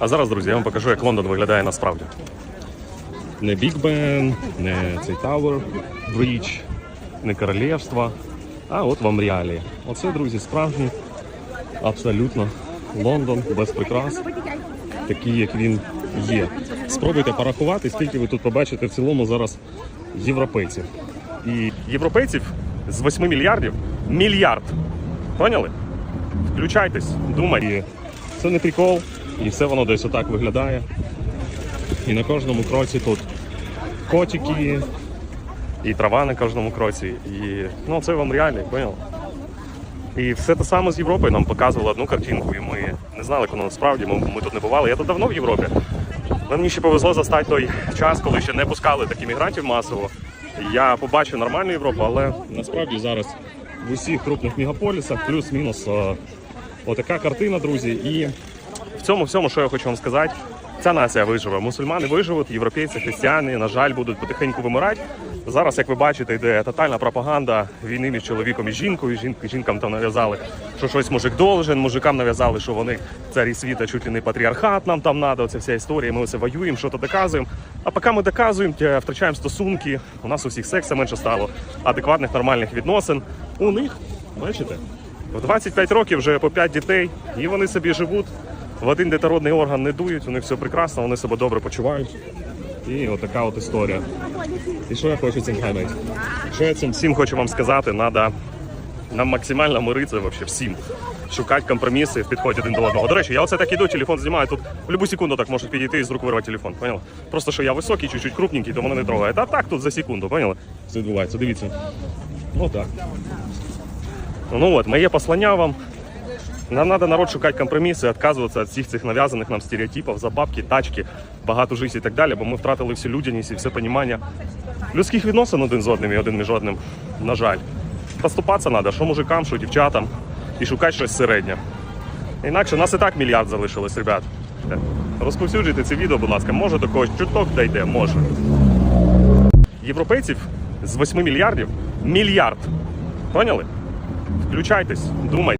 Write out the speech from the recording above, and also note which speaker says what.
Speaker 1: А зараз, друзі, я вам покажу, як Лондон виглядає насправді. Не Біг Бен, не цей Тауер Брідж, не королівство, а от вам реалії. Оце, друзі, справжній, абсолютно Лондон без прикрас, такий, як він є. Спробуйте порахувати, скільки ви тут побачите в цілому зараз європейців. І європейців з 8 мільярдів мільярд. Поняли? Включайтесь, думайте. Це не прикол, і все воно десь отак виглядає. І на кожному кроці тут котики, і трава на кожному кроці. І ну, це вам реально, поняли? І все те саме з Європою нам показували одну картинку, і ми не знали, воно насправді. Ми, ми тут не бували. Я тут давно в Європі. Але мені ще повезло застати той час, коли ще не пускали таких мігрантів масово. Я побачив нормальну Європу, але насправді зараз в усіх крупних мегаполісах плюс-мінус е, отака картина, друзі. І в цьому всьому, що я хочу вам сказати, ця нація виживе. Мусульмани виживуть, європейці, християни, на жаль, будуть потихеньку вимирати. Зараз, як ви бачите, йде тотальна пропаганда війни між чоловіком і жінкою. Жінки, жінкам там нав'язали, що щось мужик должен, мужикам нав'язали, що вони царі світа, чуть ли не патріархат нам там надо. Оця вся історія. Ми оце воюємо, що то доказуємо. А поки ми доказуємо, втрачаємо стосунки. У нас у всіх секса менше стало, адекватних нормальних відносин. У них, бачите, в 25 років вже по 5 дітей, і вони собі живуть. В один детородний орган не дують, у них все прекрасно, вони себе добре почувають. І отака от історія. І що я хочу цим згадати? Що я цим всім хочу вам сказати, треба нам максимально миритися вообще всім. Шукати компроміси в підході один до одного. До речі, я оце так іду, телефон знімаю, тут в будь-яку секунду так можуть підійти і з рук вирвати телефон. Поняли? Просто що я високий, чуть-чуть крупненький, то мене не трогає. А так тут за секунду, поняли? Це відбувається, дивіться. Ну так. Ну от, моє послання вам. Нам треба народ шукати компроміси, відказуватися від всіх цих нав'язаних нам стереотипів, забавки, тачки, багато життя і так далі, бо ми втратили всю людяність і все розуміння людських відносин один з одним і один між одним, на жаль. Поступатися треба, що мужикам, що дівчатам, і шукати щось середнє. Інакше нас і так мільярд залишилось, ребят. Розповсюджуйте це відео, будь ласка, може до когось чуток дійде, може. Європейців з 8 мільярдів мільярд. Поняли? Включайтесь, думайте.